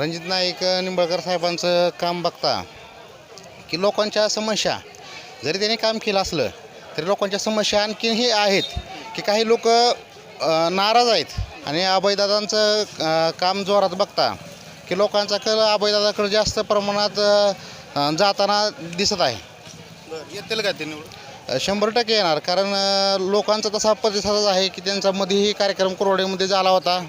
रणजित नाईक निंबाळकर साहेबांचं काम बघता की लोकांच्या समस्या जरी त्यांनी काम केलं असलं तरी लोकांच्या समस्या आणखीनही आहेत की काही लोक नाराज आहेत आणि अभयदादांचं काम जोरात बघता की लोकांचा कल अभयदादाकडे जास्त प्रमाणात जाताना दिसत आहे. येतील का ते निवडून? शंभर टक्के येणार कारण लोकांचा तसा प्रतिसादच आहे की त्यांचा मध्येही कार्यक्रम कोरवाडीमध्ये झाला होता.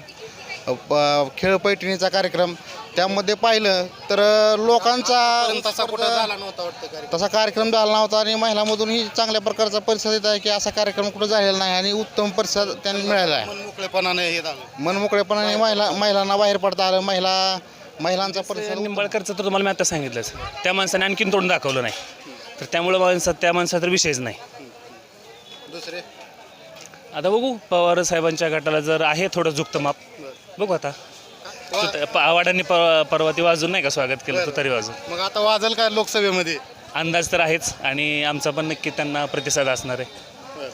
अ, प- खेळ पैठणीचा कार्यक्रम. त्यामध्ये पाहिलं तर लोकांचा तसा कुठं झाला नव्हता वाटतं कार्यक्रम तसा कार्यक्रम झाला नव्हता आणि महिलामधूनही चांगल्या प्रकारचा प्रतिसाद येत आहे की असा कार्यक्रम कुठं झालेला नाही आणि उत्तम प्रतिसाद त्यांनी मिळाला आहे. मन मोकळेपणाने हे झालं. मनमोकळेपणाने महिला महिलांना बाहेर पडता आलं. महिला महिलांचा प्रतिसाद निंबाळकरचं तर तुम्हाला मी आता सांगितलंच. त्या माणसाने आणखीन तोंड दाखवलं नाही. तर त्यामुळं माणसात त्या माणसाचा तर विषयच नाही. दुसरे? आता बघू पवार साहेबांच्या गटाला जर आहे थोडं झुकतं माप. बघू आता. प- आवाडांनी परवा ती वाजून नाही का स्वागत केलं? तरी वाजून मग आता वाजल का लोकसभेमध्ये? अंदाज तर आहेच आणि आमचा पण नक्की त्यांना प्रतिसाद असणार आहे.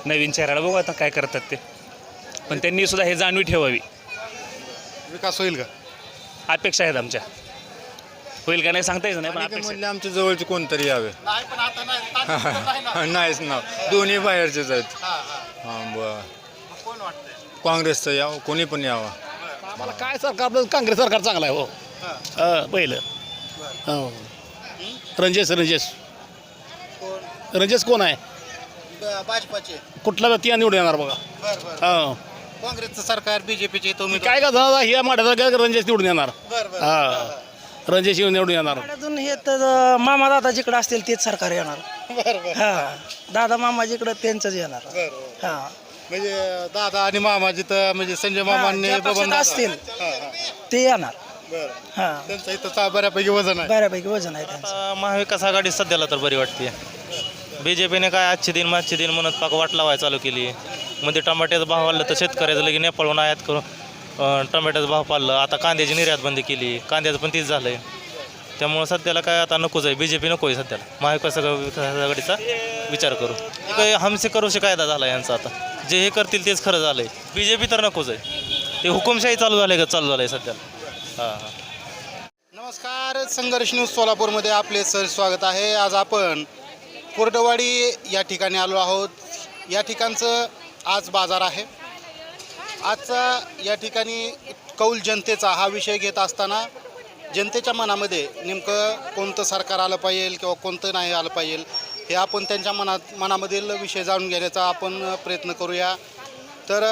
नवीन चेहऱ्याला बघू आता काय करतात ते. पण त्यांनी सुद्धा हे जाणवी ठेवावी. विकास होईल का? अपेक्षा आहेत आमच्या. होईल का नाही सांगता येत नाही पण ते अपेक्षा म्हणले आमच्या जवळचे कोणतरी यावे. नाही पण आता नाही. नाहीच ना. दोन्ही बाहेरचेच आहेत. हां बर. काँग्रेसचं यावं कोणी पण यावं. मला काय सरकार आपलं काँग्रेस सरकार चांगलं आहे हो. हा, पहिलं. हो. रणजेश रणजेश रणजेश कोण? आहे? भाजपाचे. कुठला व्यक्ती निवडून येणार बघा. बर बर. हा. काँग्रेसचं सरकार बीजेपीचे तुम्ही काय का झालं ह्या माड्याचा रणजेश निवडून येणार. बर बर. हा. रणजेश निवडून येणार. अजून हे तर मामा दादा जिकडे असतील तेच सरकार येणार. बर बर. हा. दादा मामा जिकडे त्यांचंच येणार. बर. हा. म्हणजे दादा आणि मामा जिथं म्हणजे संजय मामांनी ज्या पक्षात बबन दादा. असतील. ते येणार. बरं. हा. त्यांचं इथं चा- बऱ्यापैकी वजन आहे. बऱ्यापैकी वजन आहे त्यांचं. आता महाविकास आघाडी सध्याला तर बरी वाटते बी जे पीने काय आजचे दिन मागचे दिन म्हणत पाक वाट लावायला चालू केली. मध्ये टमाट्याचा भाव वाढलं तर शेतकऱ्याचं लगे नेपाळहून आयात करून अं, टमाट्याचा भाव पाडलं. आता कांद्याची निर्यात बंदी केली. कांद्याचं पण तीच झालं आहे त्यामुळं सध्याला काय आता नकोच आहे. बी जे पी नको आहे सध्याला. महाविकास आघाडीचा विचार करू. हे काय हमसे करूशी कायदा झाला यांचा आता. जे हे करतील तेच खरं झालं आहे बी जे पी तर नकोच आहे. ते हुकुमशाही चालू झालं आहे का? चालू झालं आहे सध्या. हां हां. नमस्कार संघर्ष न्यूज सोलापूरमध्ये आपले सर स्वागत आहे. आज आपण कोरडवाडी या ठिकाणी आलो आहोत. या ठिकाणचं आज बाजार आहे. आजचा या ठिकाणी कौल जनतेचा हा विषय घेत असताना जनतेच्या मनामध्ये नेमकं कोणतं सरकार आलं पाहिजे किंवा कोणतं नाही आलं पाहिजे? हे आपण त्यांच्या मनात मनामधील विषय जाणून घेण्याचा आपण प्रयत्न करूया. तर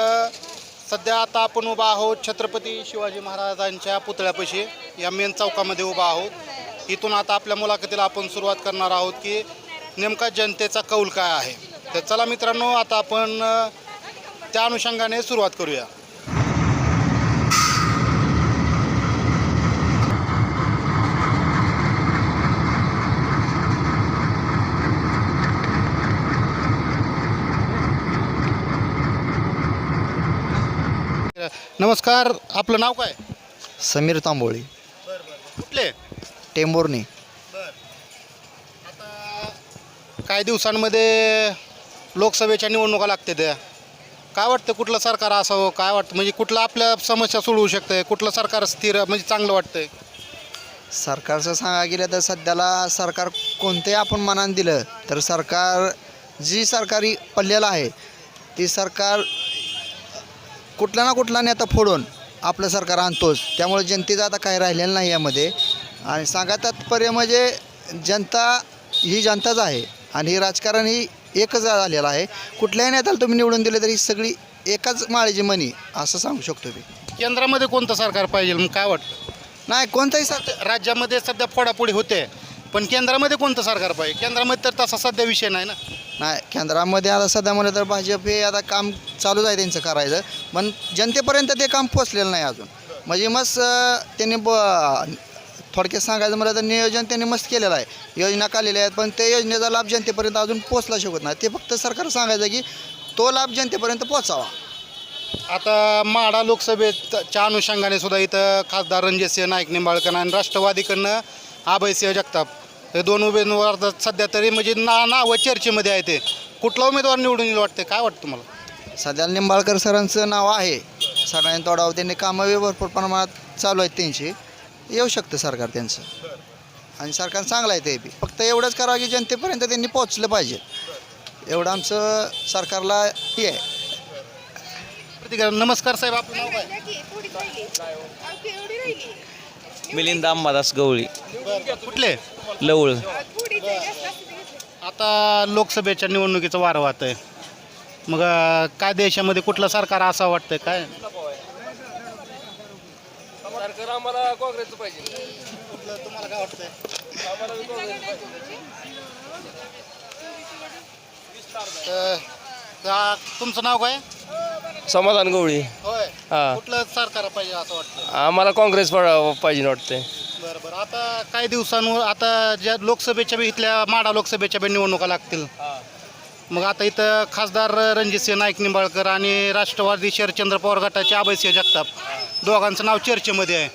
सध्या आता आपण उभा आहोत छत्रपती शिवाजी महाराजांच्या पुतळ्यापाशी. या मेन चौकामध्ये उभा आहोत. इथून आता आपल्या मुलाखतीला आपण सुरुवात करणार आहोत की नेमका जनतेचा कौल काय आहे? तर चला मित्रांनो आता आपण त्या अनुषंगाने सुरुवात करूया. नमस्कार आपलं नाव काय? समीर तांबोळी. कुठले? टेंभुर्णी काही दिवसांमध्ये लोकसभेच्या निवडणुका लागते त्या. काय वाटतं कुठलं सरकार असावं? काय वाटतं? म्हणजे कुठलं आपल्या समस्या सोडवू शकतंय? कुठलं सरकार स्थिर म्हणजे चांगलं वाटतंय? सरकारचं सांगा गेलं तर सध्याला सरकार कोणतेही आपण मनात दिलं तर सरकार जी सरकारी पडलेलं आहे ती सरकार कुठला ना कुठला नेता फोडून आपलं सरकार आणतोच. त्यामुळे जनतेचं आता काही राहिलेलं नाही यामध्ये. आणि सांगा तात्पर्य म्हणजे जनता ही जनताच आहे. आणि ही राजकारण ही एकच झालेलं आहे. कुठल्याही नेत्याला तुम्ही निवडून दिले तरी ही सगळी एकाच माळेची मनी असं सांगू शकतो मी. केंद्रामध्ये कोणतं सरकार पाहिजे? मग काय वाटतं? नाही कोणताही सरकार राज्यामध्ये सध्या फोडाफोडी होते. पण केंद्रामध्ये कोणतं सरकार पाहिजे? केंद्रामध्ये तर तसा सध्या विषय नाही ना? नाही केंद्रामध्ये आता सध्या म्हणलं तर भाजप हे आता काम चालूच आहे त्यांचं करायचं. पण जनतेपर्यंत ते काम पोचलेलं नाही अजून. म्हणजे मस्त त्यांनी ब थोडक्यात सांगायचं म्हणलं तर नियोजन त्यांनी मस्त केलेलं आहे. योजना काढलेल्या आहेत पण ते योजनेचा लाभ जनतेपर्यंत अजून पोचला शकत नाही. ते फक्त सरकार सांगायचं की तो लाभ जनतेपर्यंत पोचावा आता माडा लोकसभेच्या अनुषंगाने सुद्धा इथं खासदार रणजितसिंह नाईक निंबाळकर आणि राष्ट्रवादीकडनं अभयसिंह जगताप हे दोन उमेदवार सध्या तरी म्हणजे ना नावं चर्चेमध्ये आहे ते कुठला उमेदवार निवडून येईल वाटते काय वाटतं तुम्हाला? सध्या निंबाळकर सरांचं नाव आहे. सगळ्यांनी तोडावं त्यांनी कामं भरपूर प्रमाणात चालू आहेत त्यांची. येऊ शकतं सरकार त्यांचं. आणि सरकार चांगलं आहे ते बी. फक्त एवढंच करावं की जनतेपर्यंत त्यांनी पोहोचलं पाहिजे. एवढं आमचं सरकारला हे आहे. प्रतिक्रिया नमस्कार साहेब आपलं नाव काय? मिलिंद अंबादास गवळी. कुठले? लवळ. आता लोकसभेच्या निवडणुकीचं वारं वाहत आहे मग काय देशामध्ये कुठलं सरकार असं वाटतंय? काय? तुम्हाला काय वाटतंय? तुमचं नाव काय? समाधान गवळी. होय. हा. कुठलं सरकार पाहिजे असं वाटतं आम्हाला काँग्रेस पा- पाहिजे वाटते बरं बरं. आता काही दिवसांवर आता ज्या लोकसभेच्या बी इथल्या माडा लोकसभेच्या बी निवडणुका लागतील. मग आता इथं खासदार रणजितसिंह नाईक निंबाळकर आणि राष्ट्रवादी शरदचंद्र पवार गटाचे अभयसिंह जगताप. दोघांचं नाव चर्चेमध्ये आहे.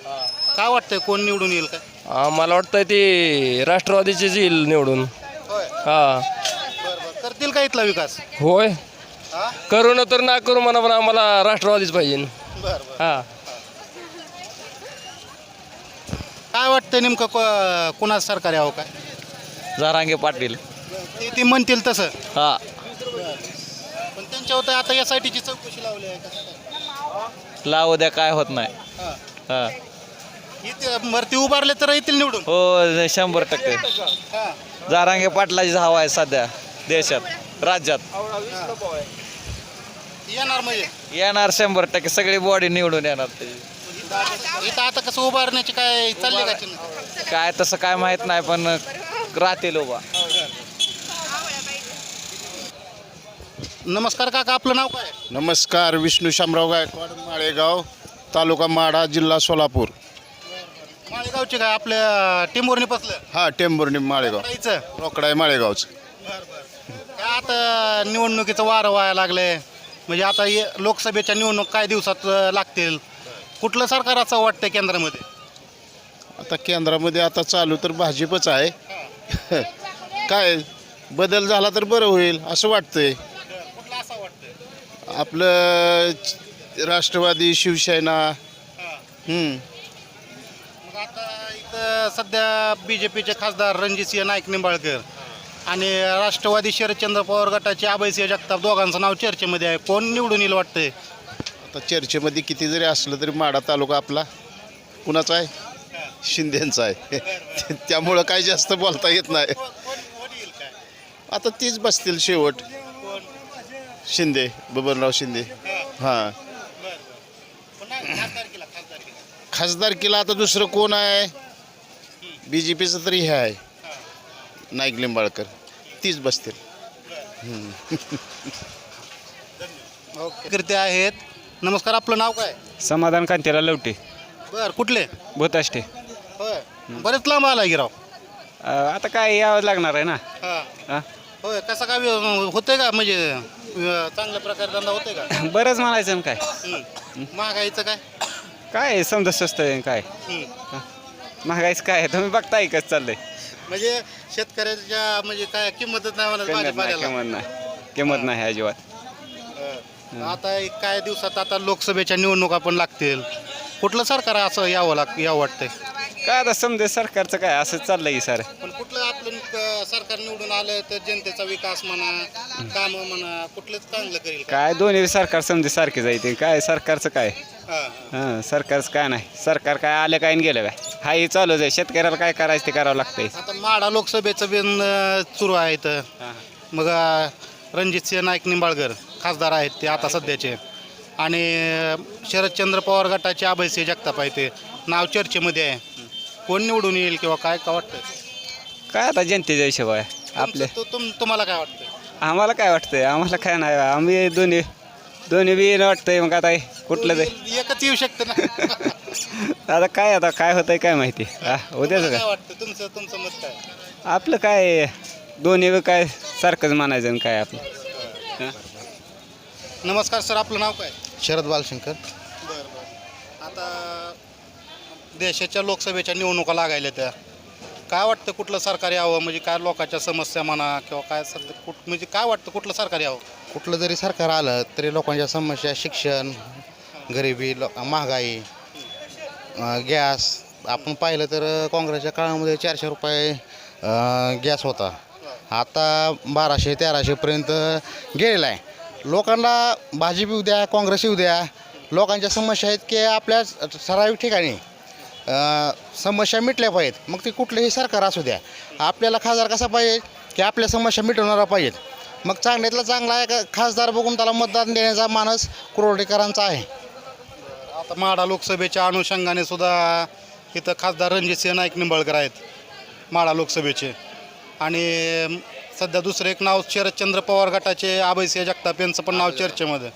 काय वाटतंय कोण निवडून येईल काय? आम्हाला वाटतंय ते राष्ट्रवादीचीच येईल निवडून. होय. हा. बरं बरं. करतील का इथला विकास? होय. हा? करू न तर ना करू म्हणा पण आम्हाला राष्ट्रवादीच पाहिजे. बरं बरं. हा. काय वाटतंय नेमकं को- कुणाचं सरकार यावं काय? जारांगे पाटील. ते ते म्हणतील तसं. हा. पण त्यांच्यावर तर आता एस आय टीची चौकशी लावली आहे कसं काय? लावू द्या काय होत नाही. हा. हा. इथे उभारले तर येतील निवडून. हो शंभर टक्के. हा. जारांगे पाटलाची हवा आहे सध्या देशात राज्यात. येणार म्हणजे. येणार शंभर टक्के सगळी बॉडी निवडून येणार त्याची. इथं आता कसं उभारण्याची काय चालली का चिन्ह? काय तसं काय माहीत नाही पण राहतील उभा. नमस्कार काका आपलं नाव काय? नमस्कार विष्णू शामराव गायकवाड माळेगाव तालुका माडा जिल्हा सोलापूर. माळेगावचे काय आपल्या टिंबोरनी पसलं? हा टेंभुर्णी माळेगाव. जायचं रोकडाय माळेगावचं. काय आता निवडणुकीचं वारं व्हायला लागलंय? म्हणजे आता ये- लोकसभेच्या निवडणूक काय दिवसात अं, लागतील? कुठलं सरकार असं वाटतंय केंद्रामध्ये? आता केंद्रामध्ये आता चालू तर भाजपच आहे. काय बदल झाला तर बरं होईल असं वाटतंय. कुठलं असं वाटतंय? आपलं च- राष्ट्रवादी शिवसेना. हम्म. मग आता इथं सध्या बी जे पीचे खासदार रणजितसिंह नाईक निंबाळकर आणि राष्ट्रवादी शरदचंद्र पवार गटाचे अभयसिंह जगताप दोघांचं नाव चर्चेमध्ये आहे. कोण निवडून येईल वाटतंय? आता चर्चेमध्ये किती जरी असलं तरी माडा तालुका आपला कुणाचा आहे? शिंदेंचा आहे. त्यामुळं काही जास्त बोलता येत नाही. आता तीच बसतील शेवट. शिंदे बबनराव शिंदे. हां. खासदार किला आता दुसरं कोण आहे? बी जे पीचं तरी हे आहे. नाईक लिंबाळकर. तीच बसतील. कीर्ती आहेत. नमस्कार आपलं नाव काय? समाधान कांतीला लवटे. बर कुठले? भूताष्टे. होय. बरेच लांब आला गिराव. आता काय यावं लागणार आहे ना? हा? होय कसं काय व्य- होतंय का? म्हणजे व्य- चांगल्या प्रकारे धंदा होतोय का? बरंच म्हणायचं ना काय. महागाईचं काय? काय समजा स्वस्त आहे काय. महागाईच काय आहे? तुम्ही बघताय कसं चाललंय? म्हणजे शेतकऱ्याच्या म्हणजे काय किंमतच नाही म्हणत किंमत नाही भाजीपाल्याला किंमत नाही. किंमत नाही अजिबात. आता एक काय दिवसात आता लोकसभेच्या निवडणुका पण लागतील. कुठलं सरकार असं यावं लाग यावं वाटतंय? काय आता समजा सरकारचं काय असं चाललंय सर. पण कुठलं आपलं सरकार निवडून आलं तर जनतेचा विकास म्हणा कामं म्हणा कुठलंच चांगलं करेल का? काय दोन्ही सरकार समजे सारखे जायते काय सरकारचं काय? हां, हां. हां सरकारचं काय नाही. सरकार काय आलं काय आणि गेलं काय? हा हे चालूच आहे. शेतकऱ्याला काय करायचं ते करावं लागतंय. आता माडा लोकसभेचं बिन अं, सुरू आहे इथं. मग अं, रणजितसिंह नाईक निंबाळकर. खासदार आहेत ते आता सध्याचे. आणि शरदचंद्र पवार गटाचे अभयसिंह जगताप आहे ते. नाव चर्चेमध्ये आहे. कोण निवडून येईल किंवा काय काय वाटतं काय आता जनतेच्या हिशोब आहे तुमचं- तु- तुम तुम्हाला काय वाटतं आम्हाला काय वाटतंय? आम्हाला काय नाही आम्ही दोन्ही दोन्ही बी वाटतंय मग आता. कुठलं ते? एकच येऊ शकतं ना. आता काय आता काय होतंय काय माहिती. हा उद्याच तुम्हाला काय काय वाटतं तुमचं तुमचं मत काय? आपलं काय दोन्ही बी काय सारखंच म्हणायचं आणि काय आपलं. नमस्कार सर आपलं नाव काय? शरद बालशंकर. बरं बरं. आता देशाच्या लोकसभेच्या निवडणुका लागायल्या त्या. काय वाटतं कुठलं सरकार यावं? म्हणजे काय लोकांच्या समस्या म्हणा किंवा काय सध्या कुठ म्हणजे काय वाटतं कुठलं सरकार यावं? कुठलं जरी सरकार आलं तरी लोकांच्या समस्या शिक्षण गरिबी लो महागाई गॅस. आपण पाहिलं तर काँग्रेसच्या काळामध्ये चारशे रुपये गॅस होता. आता बाराशे तेराशेपर्यंत गेलेला आहे. लोकांना भाजी येऊ द्या काँग्रेस येऊ द्या लोकांच्या समस्या आहेत की आपल्या ठराविक ठिकाणी समस्या मिटल्या पाहिजेत. मग ते कुठलंही सरकार असू द्या. आपल्याला खासदार कसा पाहिजे? की आपल्या समस्या मिटवणारा पाहिजेत. मग चांगल्यातला चांगला आहे का खासदार बघून त्याला मतदान देण्याचा मानस कुरोडेकरांचा आहे. आता माडा लोकसभेच्या अनुषंगाने सुद्धा इथं खासदार रणजितसिंह नाईक निंबाळकर आहेत. माढा लोकसभेचे. आणि सध्या दुसरं एक नाव शरदचंद्र पवार गटाचे अभयसिंह जगताप यांचं पण नाव चर्चेमध्ये.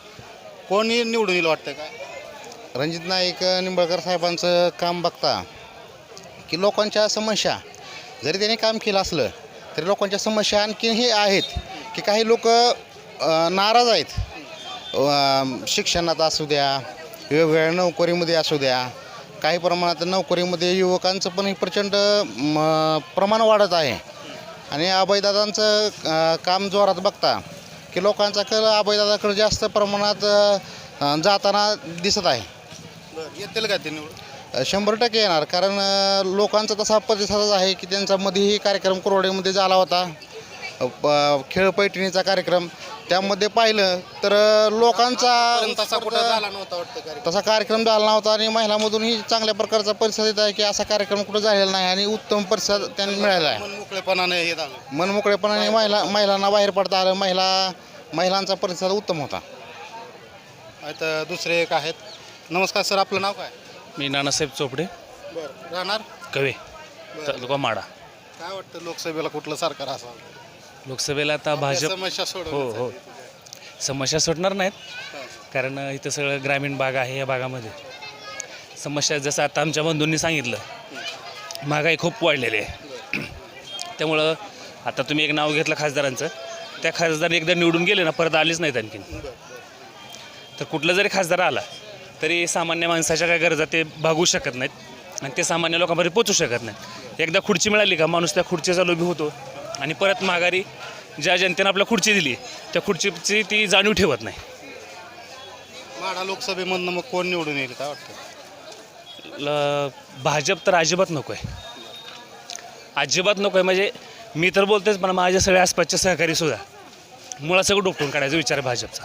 कोणी निवडून येईल वाटतं काय? रणजित नाईक निंबाळकर साहेबांचं काम बघता की लोकांच्या समस्या जरी त्यांनी काम केलं असलं तरी लोकांच्या समस्या आणखीनही आहेत की काही लोक नाराज आहेत. शिक्षणात असू द्या वेगवेगळ्या नोकरीमध्ये असू द्या काही प्रमाणात नोकरीमध्ये युवकांचं पण हे प्रचंड म, प्रमाण वाढत आहे. आणि अभयदादांचं काम जोरात बघता की लोकांचा कल अभयदादाकडे जास्त प्रमाणात जाताना दिसत आहे. बरं येतील का ते निवडून? शंभर टक्के येणार. कारण लोकांचा तसा प्रतिसादच आहे की त्यांचा मध्येही कार्यक्रम कुरवाडीमध्ये झाला होता. प- खेळ पैठणीचा कार्यक्रम. त्यामध्ये पाहिलं तर लोकांचा तसा कुठं झाला नव्हता वाटतं कार्यक्रम तसा कार्यक्रम झाला नव्हता आणि महिलामधूनही चांगल्या प्रकारचा प्रतिसाद येत आहे की असा कार्यक्रम कुठं झालेला नाही आणि उत्तम प्रतिसाद त्यांनी मिळाला आहे. मन मोकळेपणाने हे झालं. मनमोकळेपणाने महिला महिलांना बाहेर पडता आलं महिला महिलांचा प्रतिसाद उत्तम होता. आता दुसरे एक आहेत. नमस्कार सर आपलं नाव काय? मी नानासाहेब चोपडे. बरं. राहणार? कवे तालुका माडा काय वाटतं लोकसभेला कुठलं सरकार असावं? लोकसभेला आता भाजप समस्या हो हो. समस्या सुटणार नाहीत कारण इथं सगळं ग्रामीण भाग आहे या भागामध्ये. समस्या जसं आता आमच्या बंधूंनी सांगितलं महागाई खूप वाढलेली आहे. त्यामुळं आता तुम्ही एक नाव घेतलं खासदारांचं त्या खासदार एकदा निवडून गेले ना परत आलेच नाहीत आणखीन. तर कुठलं जरी खासदार आला तरी सामान्य माणसाच्या काय गरजा ते भागू शकत नाहीत. आणि ते सामान्य लोकांपर्यंत पोचू शकत नाहीत. एकदा खुर्ची मिळाली का माणूस त्या खुर्चीचा लोभी होतो. आणि परत माघारी ज्या जनतेनं आपल्या खुर्ची दिली त्या खुर्चीची ती जाणीव ठेवत नाही. माढा लोकसभेमधनं मग कोण निवडून येईल काय वाटतं? ल भाजप तर अजिबात नको आहे अजिबात नको आहे म्हणजे मी तर बोलतेच पण माझ्या सगळ्या आसपासचे सहकारी सुद्धा मुळात सगळं डोकटून काढायचा विचार आहे भाजपचा.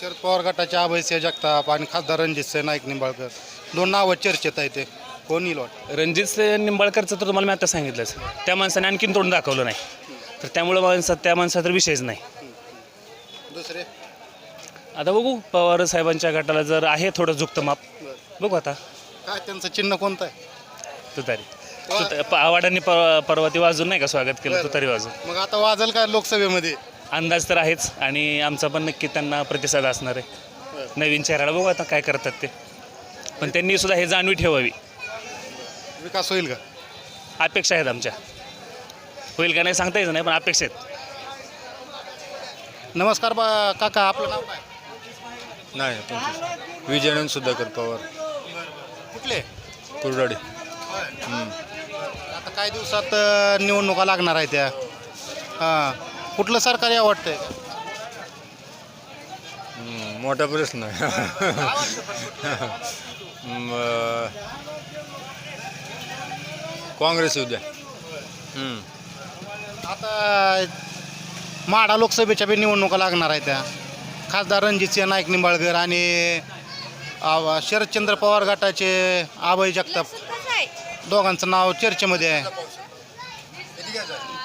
शरद पवार गटाचे अभयसिंह जगताप आणि खासदार रणजितसिंह नाईक निंबाळकर दोन नावं चर्चेत आहे ते. कोण वाटतं? रणजित निंबाळकरचं तर तुम्हाला मी आता सांगितलंच त्या माणसाने आणखीन तोंड दाखवलं नाही. तर त्यामुळं माणसात त्या माणसात तर विषयच नाही. दुसरे? आता बघू पवार साहेबांच्या गटाला जर आहे थोडं झुकतं माप. बघू आता. काय त्यांचं चिन्ह कोणतं आहे? तुतारी. तुत- प- आवाडांनी प परवा ती वाजून नाही का स्वागत केलं? तुतारी वाजून. मग आता वाजल काय लोकसभेमध्ये? अंदाज तर आहेच आणि आमचा पण नक्की त्यांना प्रतिसाद असणार आहे. नवीन चेहऱ्याला बघू आता काय करतात ते. पण त्यांनी सुद्धा हे जाणीव ठेवावी. विकास होईल का? अपेक्षा आहेत आमच्या. होईल का नाही सांगता येत नाही पण अपेक्षा आहेत. नमस्कार बा काका आपलं नाव काय? नाही पंचवीस विजयानंद सुधाकर पवार. कुठले? कुरडाडी. आता काही दिवसात अ, निवडणुका लागणार आहे त्या. हां. कुठलं सरकार या वाटतंय? मोठा प्रश्न आहे. काँग्रेस येऊ द्या. हम्म. आता माढा लोकसभेच्या बी निवडणुका लागणार आहे त्या. खासदार रणजितसिंह नाईक निंबाळकर आणि आ, शरदचंद्र पवार गटाचे आबई जगताप. दोघांचं नाव चर्चेमध्ये आहे.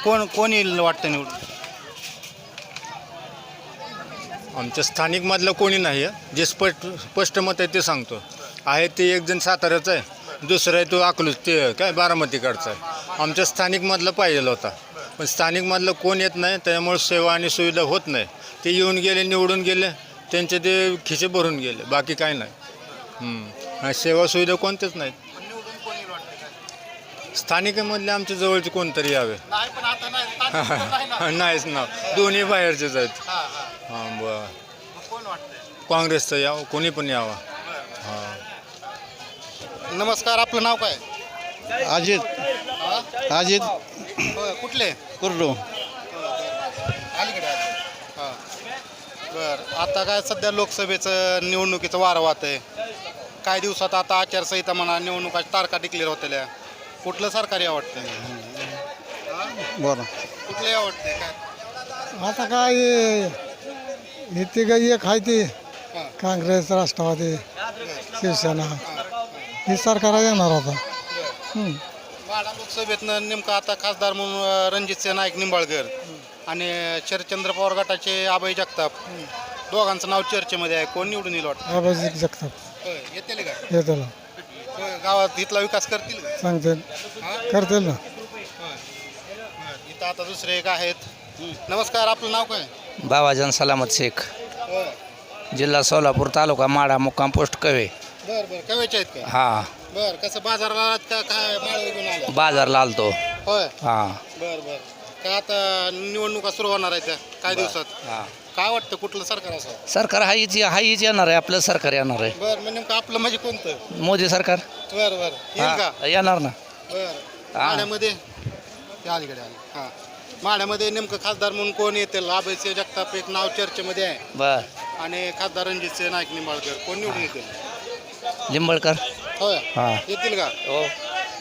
कोण कोण येईल वाटतं निवडून? आमच्या स्थानिकमधलं कोणी नाही आहे. जे स्पष्ट स्पष्ट मत आहे ते सांगतो. आहे ते एक जण साताऱ्याचा आहे. दुसरं आहे तो अकलूज ते काय बारामतीकडचा आहे. आमच्या स्थानिकमधलं पाहिजेलं होता. पण स्थानिकमधलं कोण येत नाही त्यामुळे सेवा आणि सुविधा होत नाही. ते येऊन गेले निवडून गेले त्यांचे ते खिसे भरून गेले बाकी काय नाही. सेवा सुविधा कोणत्याच नाहीत. स्थानिकामधले आमच्या जवळचे कोणतरी यावे. नाहीच ना दोन्ही बाहेरचेच आहेत. हां बर. काँग्रेसचं यावं कोणी पण यावं. नमस्कार आपलं नाव काय? अजित. अजित. होय, कुठले? कुर्डू. अलीकडे हां. बरं आता काय सध्या लोकसभेचं निवडणुकीचं वारं वाहत आहे काही दिवसात आता आचारसंहिता म्हणा निवडणुकाच्या तारखा डिक्लेअर होत्या कुठलं सरकारी आवडतं बरं. कुठले आवडते काय? आता काय इथे काही एक आहे ते. काँग्रेस राष्ट्रवादी शिवसेना. हे सरकार येणार आता. माढा लोकसभेतनं नेमकं आता खासदार म्हणून अं, रणजितसिंह नाईक निंबाळकर. आणि शरदचंद्र पवार गटाचे अभय जगताप. दोघांचं नाव चर्चेमध्ये आहे. कोण निवडून येईल वाटतं? आबाजी जगताप. होय, येतील का? येतो होय, गावात इथला विकास करतील का? सांगते करतील ना. बरं, इथं आता दुसरे एक आहेत. नमस्कार आपलं नाव काय? बाबाजान सलामत शेख. होय. जिल्हा सोलापूर तालुका माडा मुक्काम पोस्ट कवे बरं बरं. कवेचे आहेत का हा. बरं कसं बाजाराला आलात का काय माळ घेऊन आला बाजारला आलतो. होय? हा. बरं बरं. काय आता निवडणुका सुरू होणार आहेत त्या? काही दिवसात? हा. काय वाटतं कुठलं सरकार असं सरकार हाईच हाईच येणार आहे आपलं सरकार येणार आहे. बरं मग नेमकं आपलं म्हणजे कोणतं? मोदी सरकार. बरं बरं. येईल का? हा, येणार ना. बरं. हा. माड्यामध्ये ते अलीकडे आले हां. माड्यामध्ये नेमकं खासदार म्हणून कोण येतील? अभयसिंह जगताप एक नाव चर्चेमध्ये आहे. बर. आणि खासदार रणजितसिंह नाईक निंबाळकर. कोण निवडून येतील? लिंबळकर. होय. हा. येतील का? हो.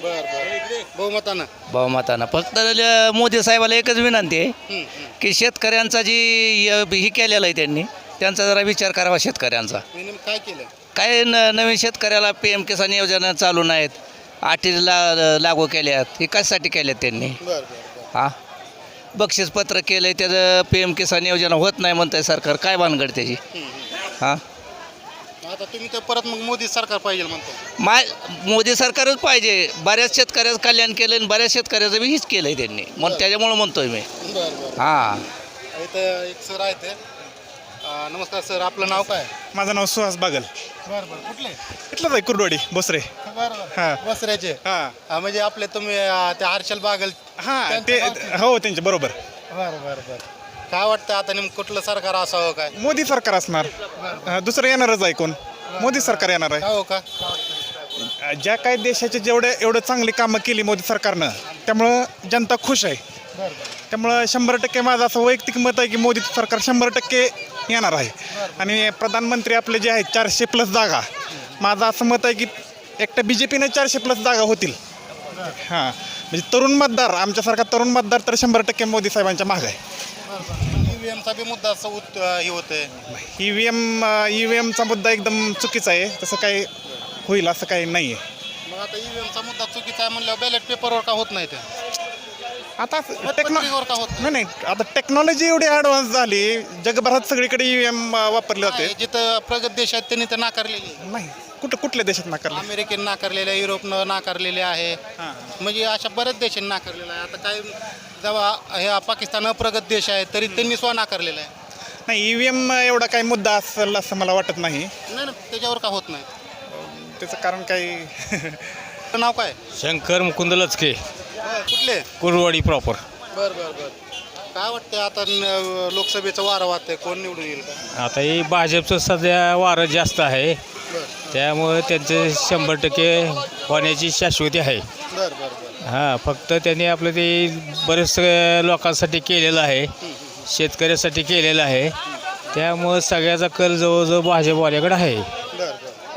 बरं बरं. बहुमतानं. बहुमतानं. फक्त ल- मोदी साहेबाला एकच विनंती आहे हं, हं. की शेतकऱ्यांचा जी य- ही केलेलं आहे त्यांनी त्यांचा जरा विचार करावा शेतकऱ्यांचा. काय केलं? काय न नवीन शेतकऱ्याला पी एम किसान योजना चालू नाहीत आटीला लागू केल्यात हे कशासाठी केल्यात त्यांनी? बरं बरं बरं. हां? बक्षीसपत्र केलं आहे त्याचं पी एम किसान योजना होत नाही म्हणत आहे सरकार काय भानगड त्याची? हां? आता तुम्ही तर परत मग मोदी सरकार पाहिजे म्हणतो. माय मोदी सरकारच पाहिजे. बऱ्याच शेतकऱ्याचं कल्याण केलं आणि बऱ्याच शेतकऱ्याचं बी हीच केलं आहे त्यांनी म्हणून त्याच्यामुळं म्हणतोय मी. बरं बरं. हां. इथं एक सर आहेत अं, नमस्कार सर आपलं नाव काय? माझं नाव सुहास बागल. बरं बरं. कुठले? इथलंच आहे कुरडवाडी बसरे. बरं हां. बरं बसऱ्याचे? हां. हा, म्हणजे आपले तुम्ही अं, ते हर्षल बागल हां ते हो त्यांच्या बरोबर. बरं बरं बरं. काय वाटतं आता नेमकं कुठलं सरकार असावं काय? मोदी सरकार असणार. अं, दुसरं येणारच आहे कोण? मोदी सरकार येणार काय हो का? आहे ज्या काही देशाचे जेवढे एवढं चांगली कामं केली मोदी सरकारनं त्यामुळं जनता खुश आहे. त्यामुळं शंभर टक्के माझं असं वैयक्तिक मत आहे की मोदी सरकार शंभर टक्के येणार आहे. आणि प्रधानमंत्री आपले जे आहेत चारशे प्लस जागा. माझं असं मत आहे की एकट्या बी जे पीने चारशे प्लस जागा होतील. हां. म्हणजे तरुण मतदार आमच्यासारखा तरुण मतदार तर शंभर टक्के मोदी साहेबांच्या माग आहे. ईव्हीएमचा बी मुद्दा असं उत हे होतंय. E V M E V एमचा मुद्दा एकदम चुकीचा आहे. तसं काही होईल असं काही नाही आहे मग आता ईव्हीएमचा मुद्दा चुकीचा आहे म्हणल्यावर बॅलेट पेपरवर का होत नाही ते? आता टेक्नो पत्रिकेवर का होत नाही? नाही नाही. आता टेक्नॉलॉजी एवढी ॲडव्हान्स झाली जगभरात सगळीकडे ई व्ही एम वापरले जाते. नाही, जिथं प्रगत देश आहेत त्यांनी तर नाकारलेली आहे. नाही. कुठं कुठल्या देशात नाकारले? अमेरिकेने नाकारलेले आहे युरोपनं नाकारलेले आहे. हां. म्हणजे अशा बऱ्याच देशांनी नाकारलेलं आहे. आता काय जेव्हा हे पाकिस्तान अप्रगत देश आहे तरी त्यांनी स्व नाकारलेलं आहे. नाही ई व्ही एम एवढा काही मुद्दा असेल असं मला वाटत नाही. नाही त्याच्यावर का होत नाही? त्याचं कारण काही आपलं नाव काय? शंकर मुकुंद लचके. कुठले? कुरवाडी प्रॉपर बर बर बर. काय वाटतं आता न- लोकसभेचं वारं वाटतंय कोण निवडून येईल का? आता हे भाजपचं सध्या वारं जास्त आहे. बर. त्यामुळे त्यांचे शंभर टक्के होण्याची शाश्वती आहे. बर बर. हां फक्त त्यांनी आपलं ते बरेच लोकांसाठी केलेलं आहे. शेतकऱ्यासाठी केलेलं आहे. त्यामुळं सगळ्याचा कल जवळजवळ भाजपवाल्याकडे आहे.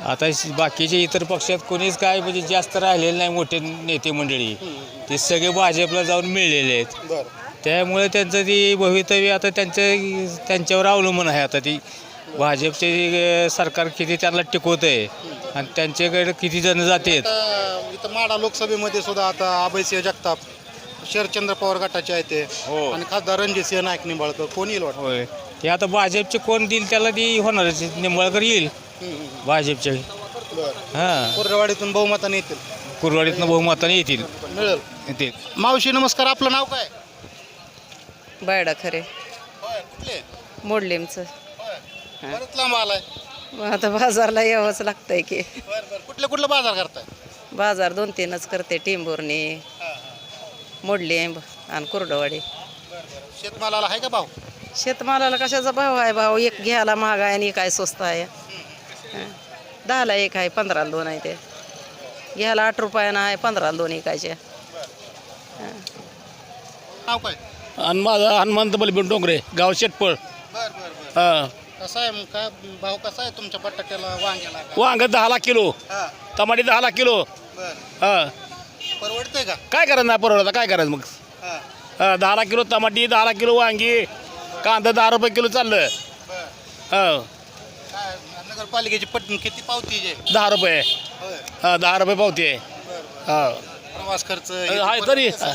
आता बाकीचे इतर पक्षात कोणीच काय म्हणजे जास्त राहिलेले नाही मोठे नेते मंडळी. ते सगळे भाजपला जाऊन मिळलेले आहेत. त्यामुळे त्यांचं ती भवितव्य आता त्यांचं त्यांच्यावर अवलंबून आहे. आता ती भाजपचे जे सरकार किती त्यांना टिकवतं आहे आणि त्यांच्याकडे किती जण जातात? आता इथं माडा लोकसभेमध्ये सुद्धा आता अभयसिंह जगताप शरदचंद्र पवार गटाचे आहेत ते. हो. आणि खासदार रणजितसिंह नाईक निंबाळकर. कोण येईल वाटतं? होय. ते आता भाजपचे कोण देईल त्याला ती होणारच निंबाळकर येईल. भाजपचे. बर. हां. कोरडवाडीतून बहुमताने येतील. कुरवाडीतनं बहुमताने येतील. मिळेल. येतील. मावशी नमस्कार. आपलं नाव काय? बायडा खरे. कुठले? मोडलेमचं. बरंच लांब आलाय. मग आता बाजारला यावंच लागतंय की. बर बर. कुठले कुठलं बाजार करताय? बाजार दोन तीनच करते टिंबुर्णी मोडलेंब आणि कुरडवाडी. शेतमालाला आहे का भाव? शेतमालाला कशाचा भाव आहे भाव? एक घ्यायला महाग आहे आणि काय स्वस्त आहे. हं. दहाला एक आहे पंधराला दोन आहे ते. घ्यायला आठ रुपयानं आहे पंधराला दोन एकायचे नाव काय? आणि माझा हनुमंत बलबीन डोंगरे गाव शेटपळ. बर बर बर. हां. कसा आहे मग? काय भाव कसा आहे तुमच्या बटाट्याला वांग्याला? काय? वांग दहाला किलो. हा. टमाटे दहाला किलो. बर. हां. परवडतंय का? काय करायचं नाही परवडतं? काय करायचं मग? हा. हां दहाला किलो टमाटी दहाला किलो वांगी कांदा दहा रुपये किलो चाललं. बर. हां. काय नगरपालिकेची पट किती पावती जे दहा रुपये. होय हां दहा रुपये पावती आहे. बर बर. हां. प्रवास खर्च हे परवडतं तरी सगळं?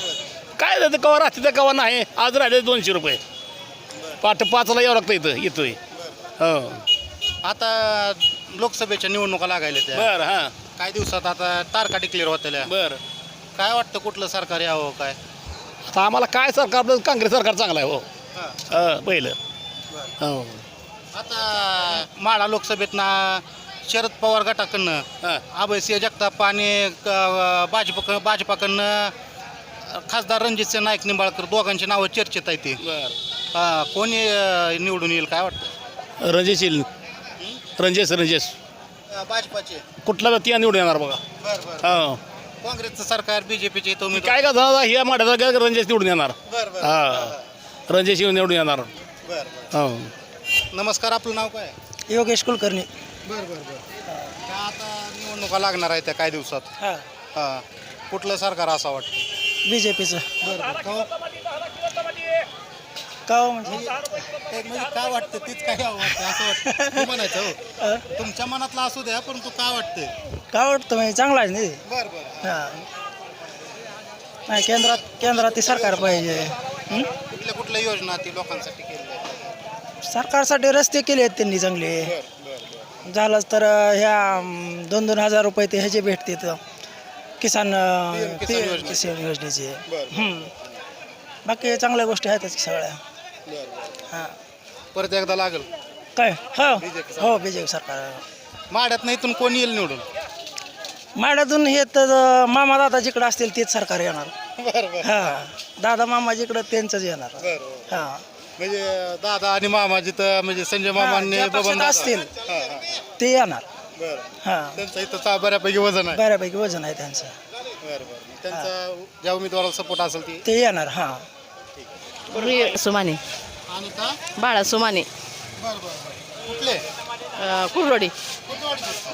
काय जातं कवा राहते तर कवा नाही. आज राहिले दोनशे रुपये. पाठ पाचला यावं लागतं इथं येतोय. हो. आता लोकसभेच्या निवडणुका लागायला त्या. बरं हां. काही दिवसात आता तारखा डिक्लेअर होत्या बरं. काय वाटतं कुठलं सरकार यावं काय? आता आम्हाला काय सरकार काँग्रेस सरकार चांगलं आहे हो. हा. हां पहिलं. हो. आता माडा लोकसभेत ना शरद पवार गटाकडनं हां. अभयसिंह जगताप आणि क- भाजप भाजपाकडनं खासदार रणजितसिंह नाईक निंबाळकर दोघांची नावं चर्चेत आहे ती. बरं. कोणी अं, निवडून येईल काय वाटतं? रणजेश येईल. रणजेश रणजेश भाजपाचे. कुठला ती निवडून येणार बघा. बरं बरं. हां. काँग्रेसचं सरकार बीजेपीचे तुम्ही काय का झालं ह्या माड्याचा रणजेश निवडून येणार. बरं बरं. हां. रणजेश निवडून येणार. बरं बरं. हो. नमस्कार आपलं नाव काय? योगेश कुलकर्णी. बरं बरं बरं. काय आता निवडणुका लागणार आहे त्या काही दिवसात? हां. हां. कुठलं सरकार असं वाटतं? बी जे पीचं बरं बरं. का हो? का हो म्हणजे ते म्हणजे काय वाटतं? तीच काय वाटतं असं वाटतं. हे म्हणायचं हो. तुमच्या मनातलं असू द्या परंतु काय वाटतंय काय वाटतं? म्हणजे चांगला आहे नाही बरं बरं. हां. नाही केंद्रात केंद्रात ते सरकार पाहिजे. हं? कुठल्या कुठल्या योजना ती लोकांसाठी आहेत? सरकारसाठी रस्ते केले आहेत त्यांनी चांगले. झालंच तर अं, ह्या दोन दोन हजार रुपये ते ह्याचे भेटतात किसान अं, PM किसान PM योजना. किसान योजनेचे. बरं हं. बाकी चांगल्या गोष्टी आहेतच की सगळ्या. हां परत एकदा लागल. काय? हो. BJP हो सरकार. माड्यात नाही इथून कोण येईल निवडून? माड्यातून हे तर मामा दादा जिकडं असतील तेच सरकार येणार. बरं बरं. हां. दादा मामा जिकडं त्यांचंच येणार. बरं हां. म्हणजे दादा आणि मामा जिथं म्हणजे संजय मामांनी ज्या पक्षात असतील. ते येणार. बरं. हां. त्यांचं इथं चा- बऱ्यापैकी वजन आहे. बऱ्यापैकी वजन आहे त्यांचं. बरं बरं. त्यांचा ज्या उमेदवाराला सपोर्ट असेल ती. ते येणार हां. सुमाने. बाळा सुमाने. बरं बरं बरं. कुठले? कुरडोडी?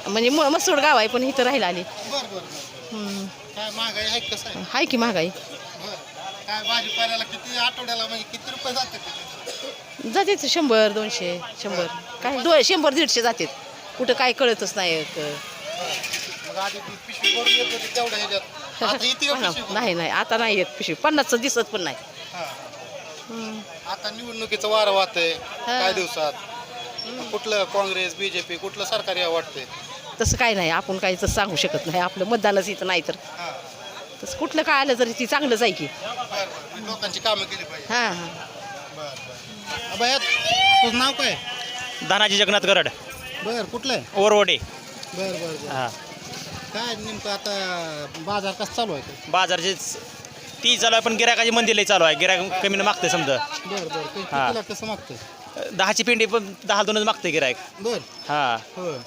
म्हणजे म मसूड गाव आहे पण इथं राहायला आली. बरं बरं बरं. काय महागाई आहे कसं आहे? हाय की महागाई? बरं. काय भाजीपाल्याला किती आठवड्याला म्हणजे किती रुपये जाते शंभर दोनशे शंभर. काय दो शंभर दीडशे जातात. कुठं काय कळतच नाही क- मग आधी ती पिशवी भरून येत होती तेवढ्या ह्याच्यात. आता येते का पिशवी भरून? नाही नाही. आता नाही येत पिशवी. पन्नासचं दिसत पण नाही. आता निवडणुकीचं वारं वाहतंय काय दिवसात. कुठलं काँग्रेस बीजेपी कुठलं सरकार या वाटतंय? तसं काय नाही आपण काही तसं सांगू शकत नाही. आपलं मतदानच इथं नाही तर. हां. तसं कुठलं काय आलं तरी ती चांगलंच आहे की. बरं बरं. म्हणजे लोकांची कामं केली पाहिजे. हां हां. बरं बरं. अभयात तुझं नाव काय? धनाजी जगन्नाथ गरड. बरं कुठलं? आहे ओरवडे. बरं बरं बरं. हां. काय नेमकं आता बाजार कसा चालू आहे? ते? ती चालू आहे पण गिरायकाची मंदिर चालू आहे. गिरायक कमीनं मागते समजा. बरं बरं कि- हां. कितीला कसं मागतंय? दहाची पिंडी पण दहा दोनच मागते गिरायक बरं. हां. होय.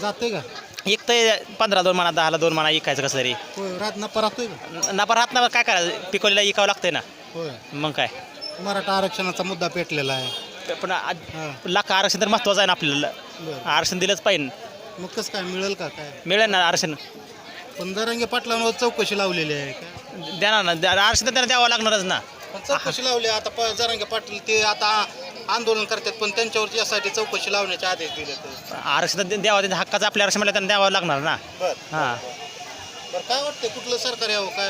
जाते का? एक तर पंधरा दोन म्हणा दहाला दोन म्हणा इकायचं कसं तरी. होय रात नपा राहतोय का? नफा राहत ना काय करायचं? पिकवलेला इकावं लागतंय ना. होय. मग काय? मराठा आरक्षणाचा मुद्दा पेटलेला आहे. पण आज हां. लाख आरक्षण तर महत्त्वाचं आहे ना आपल्याला. बरं. आरक्षण दिलंच पाहिजे. मग कसं काय? मिळेल का काय? मिळेल ना आरक्षण. पण दरंगे पाटलांवर चौकशी लावलेली आहे. काय देणार ना. द्या- आरक्षण तर त्यांना द्यावं लागणारच ना. पण चौकशी लावली आता प जरांगे पाटील ते आता आंदोलन करतात पण त्यांच्यावर यासाठी चौकशी लावण्याचे आदेश दिले तर आरक्षण तर द्यावं त्यांच्या हक्काचं आपल्या आरक्षण मला त्यांना द्यावं लागणार ना. बर हां. बरं. काय वाटतं कुठलं सरकार यावं काय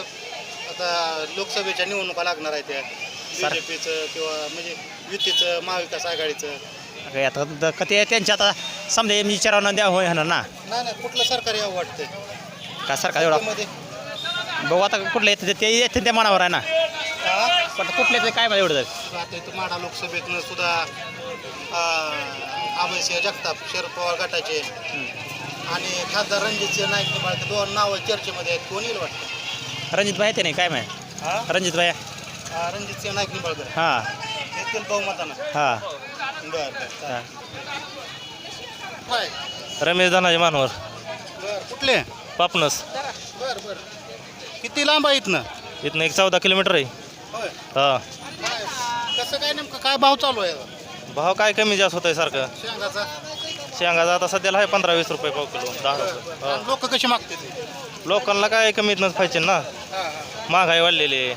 आता लोकसभेच्या निवडणुका लागणार आहे त्या बीजेपीचं किंवा म्हणजे युतीचं महाविकास आघाडीचं? काय आता द- का ते त्यांच्या आता समजा विचारावं द्यावं होणार ना. नाही नाही कुठलं सरकार यावं वाटतंय? का सरकार एवढा बघू आता कुठलं येतं ते- ते येते त्या मनावर आहे ना. पण कुठले ते काय माहिती एवढं. आता इथं माढा लोकसभेतनं सुद्धा अभयसिंह जगताप शरद पवार गटाचे. आणि खासदार रणजितसिंह नाईक निंबाळकर दोन नावं चर्चेमध्ये आहेत. कोण येईल वाटतं? रणजित भाई ते नाही काय माहिती? हा? रणजित भाई. हा, रणजितसिंह नाईक निंबाळकर हां. येथील बहुमतानं हां. बरं बरं हां. रमेश धनाजी मानवर. बरं कुठले? पापनस. बरं बरं. किती लांब आहे इथनं? इथनं एक चौदा किलोमीटर आहे. होय. हां. काय कसं काय नेमकं काय भाव चालू आहे? भाव काय कमी जास्त होत आहे सारखं. शेंगाचा. शेंगाचा आता सध्याला आहे पंधरा वीस रुपये पाव किलो दहा रुपये. हो. लोक कशी मागते ते लोकांना काय कमीत नच पाहिजे ना. महागाई वाढलेली आहे.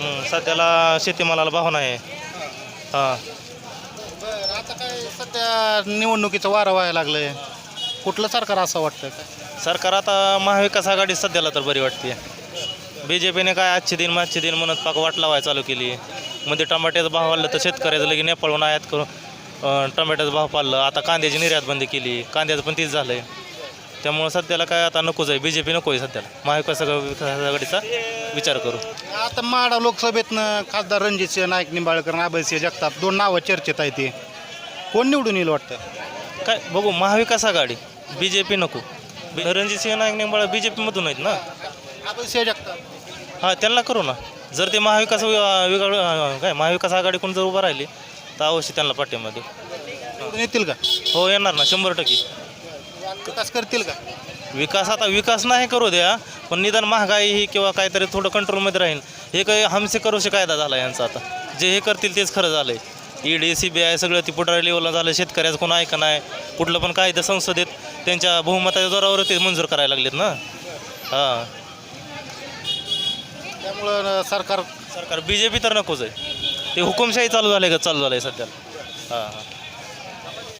हं, सध्याला शेतीमालाला भाव नाही. हां. बरं आता काय सध्या निवडणुकीचं वारं व्हायला लागलंय. कुठलं सरकार असं वाटतं काय सरकार आता महाविकास आघाडी सध्याला तर बरी वाटते बी जे पीने काय आजचे दिन मागचे दिन म्हणत पाक वाट लावायला चालू केली. मध्ये टमाट्याचा भाव वाढलं तर शेतकऱ्याचं लगे नेपाळहून आयात करून अं, टमाट्याचा भाव पाडलं. आता कांद्याची निर्यात बंदी केली. कांद्याचं पण तीच झालं आहे त्यामुळं सध्याला काय आता नकोच आहे. बी जे पी नको आहे सध्याला. महाविकास आघाडीचा विचार करू. आता माडा लोकसभेतनं खासदार रणजितसिंह नाईक निंबाळकर आणि अभयसिंह जगताप दोन नावं चर्चेत आहे ते. कोण निवडून येईल वाटतं? काय? बघू. महाविकास आघाडी. बी जे पी नको. रणजित सिंह नाईक निंबाळ बी जे पीमधून आहेत ना हां त्यांना करू ना. जर ते महाविकास वि- विगा काय महाविकास आघाडीकडून जर उभं राहिले तर अवश्य त्यांना पाठिंबा देऊ निवडून येतील का? हो येणार ना शंभर टक्के. विकास करतील का? विकास आता विकास नाही करू द्या पण निदान महागाई ही किंवा काहीतरी थोडं कंट्रोलमध्ये राहील. हे काही हमसे करूशी कायदा झाला यांचा आता. जे हे करतील तेच खरं झालं आहे ईडी सी बी आय सगळं ती पुढारी लेवलला झालं शेतकऱ्याचं कोण ऐका नाही कुठलं पण कायदा संसदेत. त्यांच्या बहुमताच्या जोरावर ते मंजूर करायला लागलेत ना? हां. त्यामुळं सरकार सरकार बी जे पी तर नकोच आहे. ते हुकुमशाही चालू झाले का? चालू झालं आहे सध्या. हां हां.